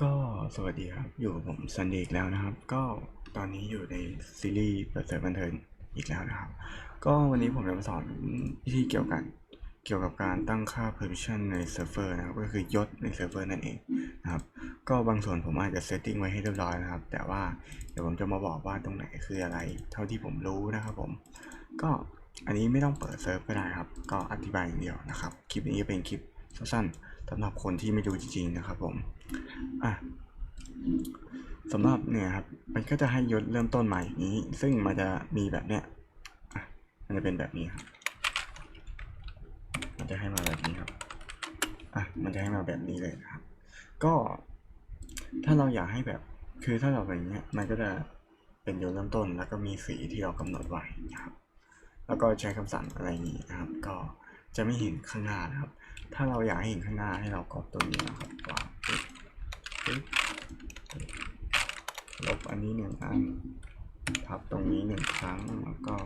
ก็สวัสดีครับ อยู่กับผมซันเดย์อีกแล้วนะครับ ก็ตอนนี้อยู่ในซีรีส์เปิดเสริมบันเทิงอีกแล้วนะครับ ก็วันนี้ผมจะมาสอนวิธีเกี่ยวกัน เกี่ยวกับการตั้งค่า permission ในเซิร์ฟเวอร์นะครับ ก็คือยศในเซิร์ฟเวอร์นั่นเองนะครับ ก็บางส่วนผมอาจจะเซตติ้งไว้ให้เรียบร้อยนะครับ แต่ว่าเดี๋ยวผมจะมาบอกว่าตรงไหนคืออะไร เท่าที่ผมรู้นะครับผม ก็อันนี้ไม่ต้องเปิดเซิร์ฟก็ได้ครับ ก็อธิบายอย่างเดียวนะครับ คลิปนี้เป็นคลิปสั้นๆ สำหรับคนที่ไม่ดูจริงๆนะครับผมอะสำหรับเนี่ยครับมันก็จะให้ยศเริ่มต้นใหม่อย่างนี้ ซึ่งมันจะมีแบบเนี้ยอะมันจะเป็นแบบนี้ครับมันจะให้มาแบบนี้ครับอะมันจะให้มาแบบนี้เลยนะครับ ก็ถ้าเราอยากให้แบบคือถ้าเราเป็นอย่างเงี้ยมันก็จะเป็นยศเริ่มต้น แล้วก็มีสีที่เรากำหนดไว้นะครับ แล้วก็ใช้คำสั่งอะไรนี้นะครับ ก็ จะไม่เห็นข้างหน้านะครับ ถ้าเราอยากให้เห็นข้างหน้าให้เรากรอบตัวนี้นะครับวางลบอันนี้หนึ่งอันทับตรงนี้หนึ่งครั้งแล้วก็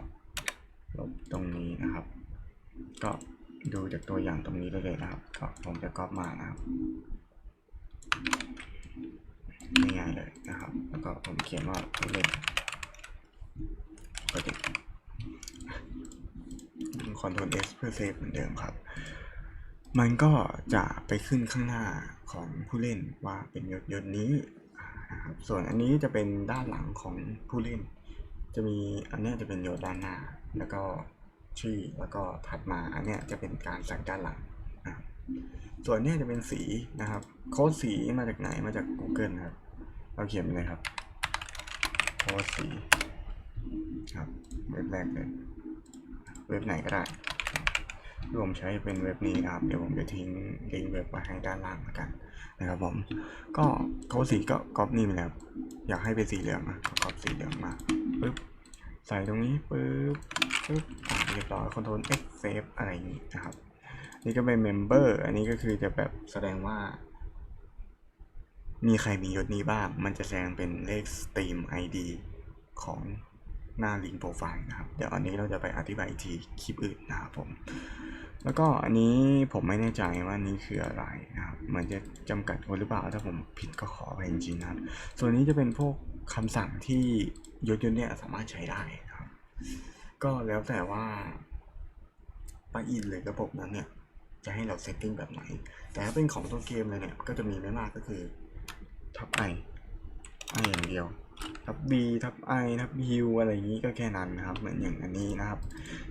ลบตรงนี้นะครับ ก็ดูจากตัวอย่างตรงนี้ได้เลยนะครับ ก็ผมจะก๊อปมานะครับง่ายๆเลยนะครับ แล้วก็ผมเขียนว่าเล่นก็ติด Ctrl S เพื่อเซฟเหมือนเดิมครับ มันก็จะไปขึ้นข้างหน้าของผู้เล่นว่าเป็นยศยศนี้นะครับส่วนอันนี้จะเป็นด้านหลังของผู้เล่น จะมีอันนี้จะเป็นยศด้านหน้า แล้วก็ชื่อ แล้วก็ถัดมาอันนี้จะเป็นการใส่ด้านหลัง ส่วนนี้จะเป็นสีนะครับ โค้ดสีมาจากไหน มาจาก Google นะครับ เราเขียนเลยครับโค้ดสีครับเว็บแรกเลย เว็บไหนก็ได้ที่ผมใช้เป็นเว็บนี้นะครับ เดี๋ยวผมจะทิ้งลิงก์เว็บไว้ให้ด้านล่างแล้วกันนะครับผม ก็เขาสีก็ก๊อปนี่ไปแล้ว อยากให้เป็นสีเหลืองนะก๊อปสีเหลืองมาปึ๊บใส่ตรงนี้ปึ๊บปึ๊บเรียบร้อยคอนโทรล X save อะไรอย่างนี้นะครับ นี่ก็เป็น member อันนี้ก็คือจะแบบแสดงว่า มีใครมียศนี้บ้าง มันจะแสดงเป็นเลข Steam ID ของ หน้าลิงก์โปรไฟล์นะครับ เดี๋ยวอันนี้เราจะไปอธิบายอีกทีคลิปอื่นนะครับผม แล้วก็อันนี้ผมไม่แน่ใจว่านี่คืออะไรนะครับเหมือนจะจำกัดคนหรือเปล่า ถ้าผมผิดก็ขอไปจริงๆนะครับ ส่วนนี้จะเป็นพวกคำสั่งที่ยศยศเนี่ยสามารถใช้ได้นะครับ ก็แล้วแต่ว่าปลั๊กอินหรือระบบนั้นเนี่ยจะให้เราเซตติ้งแบบไหน แต่ถ้าเป็นของตัวเกมเลยเนี่ย ก็จะมีไม่มากก็คือทับไอไออย่างเดียว ทับ B ทับ I ทับ U อะไรอย่างนี้ก็แค่นั้นนะครับ เหมือนอย่างอันนี้นะครับ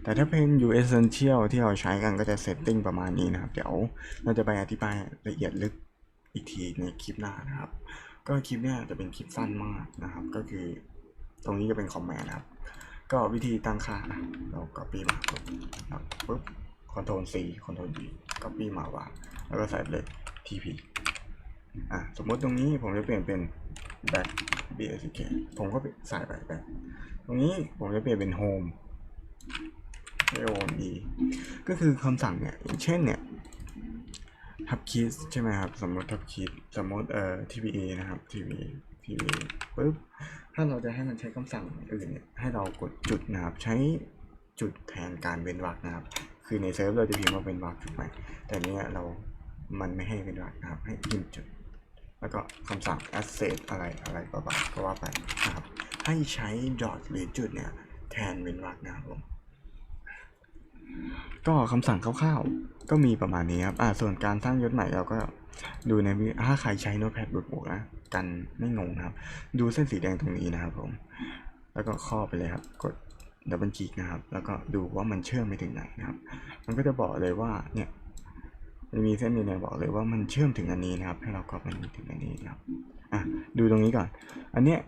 แต่ถ้าเป็น U Essential ที่เราใช้กันก็จะเซตติ้งประมาณนี้นะครับ เดี๋ยวเราจะไปอธิบายละเอียดลึกอีกทีในคลิปหน้านะครับ ก็คลิปเนี้ยจะเป็นคลิปสั้นมากนะครับ ก็คือตรงนี้จะเป็นคอมแมนด์นะครับ ก็วิธีตั้งค่านะเรา copy มาปุ๊บนะครับปุ๊บ Ctrl C Ctrl V copy มาวางแล้วก็ใส่เลย TP อะสมมติตรงนี้ผมจะเปลี่ยนเป็น back bsk ผมก็ใส่ไป back ตรงนี้ผมจะเปลี่ยนเป็น home home ก็คือคำสั่งเนี่ยอย่างเช่นเนี่ยทับคีสใช่ไหมครับ สมมติทับคีสสมมติเอ่อ tpa นะครับ tpa tpa ปุ๊บถ้าเราจะให้มันใช้คำสั่งอื่นเนี่ยให้เรากดจุดนะครับ ใช้จุดแทนการเว้นวรรคนะครับ คือในเซิร์ฟเราจะพิมพ์ว่าเว้นวรรคถูกไหมแต่เนี้ยเรามันไม่ให้เว้นวรรคนะครับ ให้พิมพ์จุด แล้วก็คำสั่ง access อะไรอะไรก็ว่าก็ว่าไปนะครับ ให้ใช้ dot หรือจุดเนี่ย แทนเว้นวรรคนะครับผมก็คำสั่งคร่าวๆ ก็มีประมาณนี้ครับอ่าส่วนการสร้างยศใหม่เราก็ดูในวิถ้าใครใช้โน้ตแพดบวกๆนะกันไม่งงนะครับ ดูเส้นสีแดงตรงนี้นะครับผม แล้วก็ข้อไปเลยครับ กดดับเบิลคลิกนะครับ แล้วก็ดูว่ามันเชื่อมไปถึงไหนนะครับ มันก็จะบอกเลยว่าเนี่ย มันมีเส้นนี้เนี่ยบอกเลยว่ามันเชื่อมถึงอันนี้นะครับ ให้เราก็มันถึงอันนี้นะครับอะดูตรงนี้ก่อน อันเนี้ย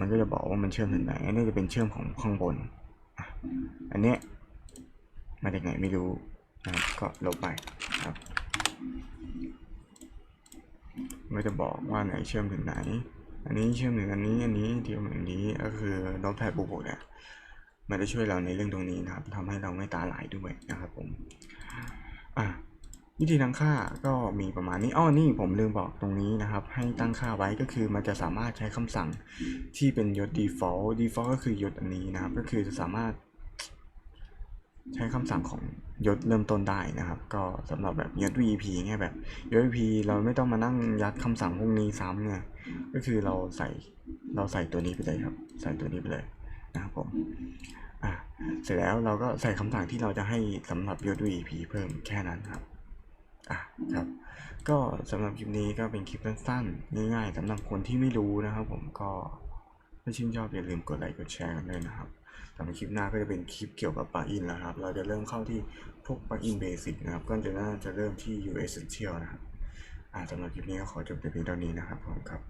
มันก็จะบอกว่ามันเชื่อมถึงไหนอันนี้จะเป็นเชื่อมของข้างบนอะอันเนี้ยมาจากไหนไม่รู้นะครับก็ลบไปครับไม่จะบอกว่าไหนเชื่อมถึงไหน อันนี้เชื่อมถึงอันนี้อันนี้เชื่อมถึงอันนี้ก็คือลบแพดบุกเนี่ยมันจะช่วยเราในเรื่องตรงนี้นะครับทำให้เราไม่ตาหลายด้วยนะครับผม อะวิธีตั้งค่าก็มีประมาณนี้อ้อนี่ผมลืมบอกตรงนี้นะครับ ให้ตั้งค่าไว้ก็คือมันจะสามารถใช้คำสั่งที่เป็นยศ default default ก็คือยศอันนี้นะครับ ก็คือจะสามารถ ใช้คำสั่งของยศเริ่มต้นได้นะครับ ก็สำหรับแบบยศ VP เนี่ยแบบยศ VP เราไม่ต้องมานั่งยัดคำสั่งพวกนี้ซ้ำไงก็คือเราใส่เราใส่ตัวนี้ไปเลยครับ ใส่ตัวนี้ไปเลยนะครับผม อะเสร็จแล้วเราก็ใส่คำสั่งที่เราจะให้สำหรับยศ VP เพิ่มแค่นั้นครับอะครับ ก็สำหรับคลิปนี้ก็เป็นคลิปสั้นๆง่ายๆสำหรับคนที่ไม่รู้นะครับ ผมก็ถ้าชื่นชอบอย่าลืมกดไลค์กดแชร์กันด้วยนะครับสำหรับคลิปหน้าก็จะเป็นคลิปเกี่ยวกับปลั๊กอินแล้วครับ เราจะเริ่มเข้าที่พวกปลั๊กอินเบสิกนะครับ ก็จะน่าจะเริ่มที่ US Essential นะครับอ่าสำหรับคลิปนี้ก็ขอจบแต่เพียงเท่านี้นะครับผมครับ